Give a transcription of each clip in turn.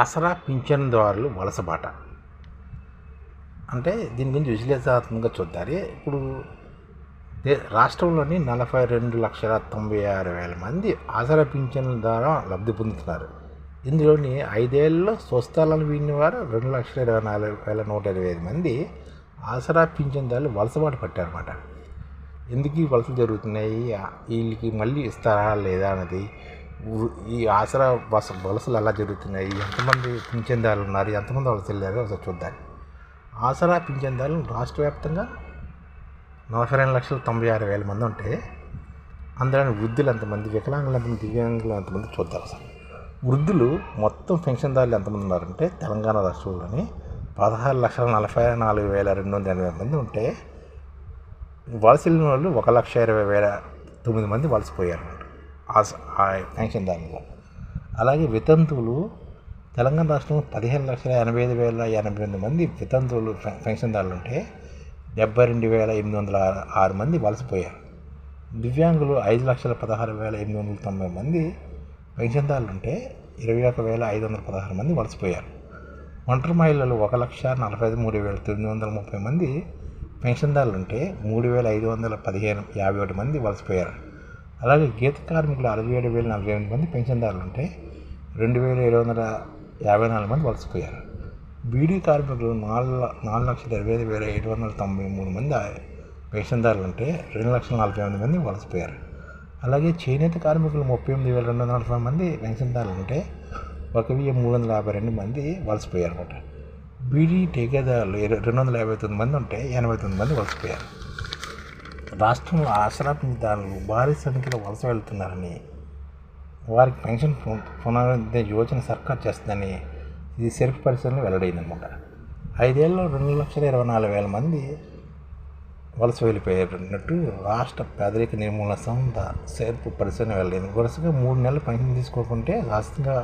ఆసరా పింఛన్దారులు వలసబాట. అంటే దీని గురించి విశ్లేషణాత్మకంగా చూద్దారు ఇప్పుడు రాష్ట్రంలోని నలభై రెండు లక్షల తొంభై ఆరు వేల మంది ఆసరా పింఛన్ల ద్వారా లబ్ధి పొందుతున్నారు. ఇందులోని ఐదేళ్ళలో స్వస్థలాలు వీడిన వారు రెండు లక్షల ఇరవై నాలుగు వేల నూట ఇరవై ఐదు మంది ఆసరా పింఛన్దారులు వలసబాటు పట్టారన్నమాట. ఎందుకు ఈ వలసలు జరుగుతున్నాయి? వీళ్ళకి మళ్ళీ ఇస్తారా లేదా అన్నది ఈ ఆసరా వలస వలసలు ఎలా జరుగుతున్నాయి? ఎంతమంది పింఛందారులు ఉన్నారు ఎంతమంది వలస వెళ్ళారు? ఒకసారి చూద్దాం. ఆసరా పింఛందారులు రాష్ట్ర వ్యాప్తంగా నలభై రెండు లక్షల తొంభై ఆరు వేల మంది ఉంటే అందులోని వృద్ధులు ఎంతమంది వికలాంగులు ఎంతమంది దివ్యాంగులు ఎంతమంది చూద్దాం అసలు వృద్ధులు మొత్తం పెన్షన్దారులు ఎంతమంది ఉన్నారంటే తెలంగాణ రాష్ట్రంలోని పదహారు లక్షల నలభై నాలుగు వేల రెండు వందల ఎనభై మంది ఉంటే వలస వెళ్ళిన వాళ్ళు ఒక లక్ష ఇరవై వేల తొమ్మిది మంది వలసపోయారు ఆ పెన్షన్దారులు అలాగే వితంతువులు తెలంగాణ రాష్ట్రంలో పదిహేను లక్షల ఎనభై ఐదు వేల ఎనభై ఎనిమిది మంది వితంతువులు పె- పెన్షన్దారులు ఉంటే డెబ్బై రెండు వేల ఎనిమిది వందల ఆరు ఆరు మంది వలసపోయారు. దివ్యాంగులు ఐదు లక్షల పదహారు వేల ఎనిమిది వందల తొంభై మంది పెన్షన్దారులు ఉంటే ఇరవై ఒక వేల ఐదు వందల పదహారు మంది వలసపోయారు. ఒంటరి మహిళలు ఒక లక్ష నలభై ఐదు మూడు వేల తొమ్మిది వందల ముప్పై మంది పెన్షన్దారులు ఉంటే మూడు వేల ఐదు వందల పదిహేను యాభై ఒకటి మంది వలసపోయారు. అలాగే గీత కార్మికులు అరవై ఏడు వేల నలభై ఎనిమిది మంది పెన్షన్దారులు ఉంటే రెండు వేల ఏడు వందల యాభై నాలుగు మంది వలసపోయారు. బీడీ కార్మికులు నాలుగు నాలుగు లక్షల ఇరవై ఐదు వేల ఏడు వందల తొంభై మూడు మంది పెన్షన్దారులు ఉంటే రెండు లక్షల నలభై ఎనిమిది మంది వలసపోయారు. అలాగే చేనేత కార్మికులు ముప్పై ఎనిమిది వేల రెండు వందల నలభై మంది పెన్షన్దారులు ఉంటే ఒక వెయ్యి మూడు వందల యాభై రెండు మంది వలసపోయారు అనమాట బీడీ ఠేకేదారులు రెండు వందల యాభై తొమ్మిది మంది ఉంటే ఎనభై తొమ్మిది మంది వలసపోయారు. రాష్ట్రంలో ఆసరా పింఛన్దారులు భారీ సంఖ్యలో వలస వెళ్తున్నారని వారికి పెన్షన్ పు- పునరుద్ధరణ యోజన సర్కార్ చేస్తుందని ఇది సెల్ఫ్ పరిశీలన వెల్లడైందనమాట ఐదేళ్ళలో రెండు లక్షల ఇరవై నాలుగు వేల మంది వలస వెళ్ళిపోయినట్టు రాష్ట్ర పేదరిక నిర్మూలన సంస్థ సెల్ఫ్ పరిశీలన వెళ్ళింది వరుసగా మూడు నెలలు పెన్షన్ తీసుకోకుంటే రాష్ట్రంగా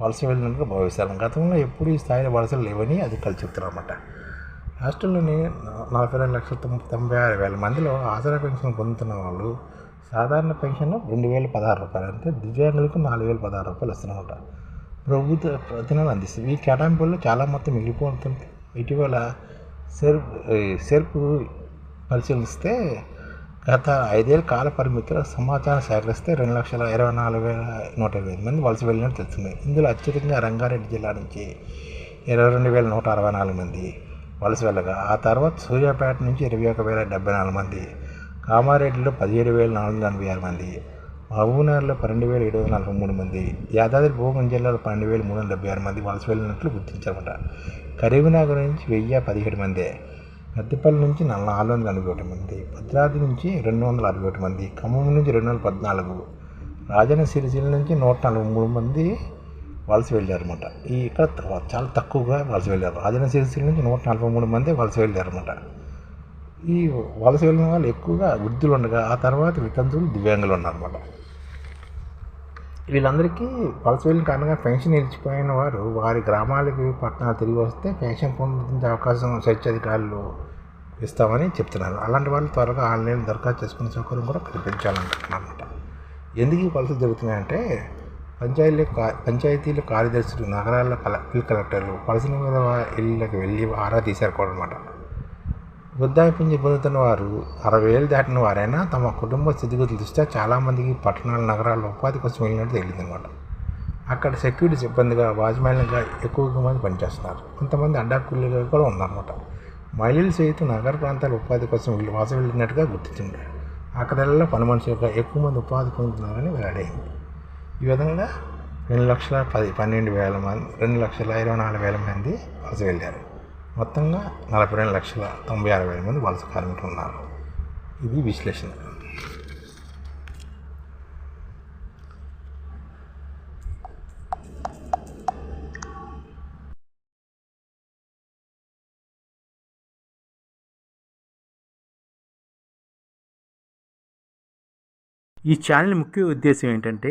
వలస వెళ్ళినట్టుగా భావిస్తారు. గతంలో ఎప్పుడు ఈ స్థాయిలో వలసలు లేవని అధికారులు చెప్తారన్నమాట రాష్ట్రంలోని నలభై రెండు లక్షల తొంభై తొంభై ఆరు వేల మందిలో ఆసరా పెన్షన్ పొందుతున్న వాళ్ళు సాధారణ పెన్షన్ రెండు వేల పదహారు రూపాయలు అంటే దివ్యాంగులకు నాలుగు వేల పదహారు రూపాయలు వస్తున్నమాట ప్రభుత్వ ప్రతినిధులు అందిస్తుంది ఈ కేటాయింపుల్లో చాలా మొత్తం మిగిలిపోతుంది ఇటీవల సెర్ప్ సెర్ప్ పరిశీలిస్తే గత ఐదేళ్ళ కాల పరిమితిలో సమాచారం సేకరిస్తే రెండు లక్షల ఇరవై నాలుగు వేల నూట ఇరవై ఐదు మంది వలస వెళ్ళినట్టు తెలుస్తుంది. ఇందులో అత్యధికంగా రంగారెడ్డి జిల్లా నుంచి ఇరవై రెండు వేల నూట అరవై నాలుగు మంది వలస వెళ్ళగా. ఆ తర్వాత సూర్యాపేట నుంచి ఇరవై ఒక వేల డెబ్బై నాలుగు మంది కామారెడ్డిలో పదిహేడు వేల నాలుగు వందల ఎనభై ఆరు మంది మహబూబ్నగర్లో పన్నెండు వేల ఏడు వందల నలభై మూడు మంది యాదాద్రి భూగం జిల్లాలో పన్నెండు వేల మూడు వందల డెబ్బై ఆరు మంది వలస వెళ్ళినట్లు గుర్తించారన్నమాట. కరీంనగర్ నుంచి వెయ్యి పదిహేడు మంది పెద్దపల్లి నుంచి నాలుగు వందల ఎనభై ఒకటి మంది భద్రాద్రి నుంచి రెండు వందల అరవై ఒకటి మంది ఖమ్మం నుంచి రెండు వందల పద్నాలుగు రాజన్న సిరిసిల్ల నుంచి నూట నలభై మూడు మంది వలస వెళ్ళారన్నమాట ఈ ఇక్కడ చాలా తక్కువగా వలస వెళ్ళారు రాజన్న సిరిసిల్ల నుంచి నూట నలభై మూడు మంది వలస వెళ్ళారన్నమాట ఈ వలస వెళ్ళిన వాళ్ళు ఎక్కువగా వృద్ధులు ఉండగా ఆ తర్వాత వితంతులు దివ్యాంగులు ఉన్నారన్నమాట. వీళ్ళందరికీ వలస వెళ్ళిన కారణంగా పెన్షన్ నిలిచిపోయిన వారు వారి గ్రామాలకి పట్టణాలు తిరిగి వస్తే పెన్షన్ పొందే అవకాశం స్వచ్ఛ అధికారులు ఇస్తామని చెప్తున్నారు. అలాంటి వాళ్ళు త్వరగా ఆన్లైన్ దరఖాస్తు చేసుకునే సౌకర్యం కూడా కల్పించాలంటున్నారు అనమాట ఎందుకు ఈ వలసలు జరుగుతున్నాయంటే పంచాయతీల కా- పంచాయతీల కార్యదర్శులు నగరాల కలెక్టర్ కలెక్టర్లు వలసల ఇళ్ళకి వెళ్ళి ఆరా తీశారు కూడా వృద్ధాప్యం పొందుతున్న వారు అరవై ఏళ్ళు దాటిన వారైనా తమ కుటుంబ స్థితిగతులు దృష్ట్యా చాలామందికి పట్టణాల నగరాల్లో ఉపాధి కోసం వెళ్ళినట్టు తెలియదన్నమాట అక్కడ సెక్యూరిటీ సిబ్బందిగా వాచ్మెన్గా ఎక్కువగా మంది పనిచేస్తున్నారు. కొంతమంది అడ్డాకూలీగా కూడా ఉన్నారన్నమాట మహిళలు సైతం నగర ప్రాంతాల ఉపాధి కోసం వీళ్ళు వాస వెళ్ళినట్టుగా గుర్తించారు అక్కడల్లో పని మనుషులుగా ఎక్కువ మంది ఉపాధి పొందుతున్నారని వెల్లడైంది. ఈ విధంగా రెండు లక్షల పది పన్నెండు వేల మంది రెండు లక్షల ఇరవై నాలుగు వేల మంది వలస వెళ్ళారు. మొత్తంగా నలభై రెండు లక్షల తొంభై ఆరు వేల మంది వలస కార్మికులు ఉన్నారు. ఇది విశ్లేషణ. ఈ ఛానల్ ముఖ్య ఉద్దేశం ఏంటంటే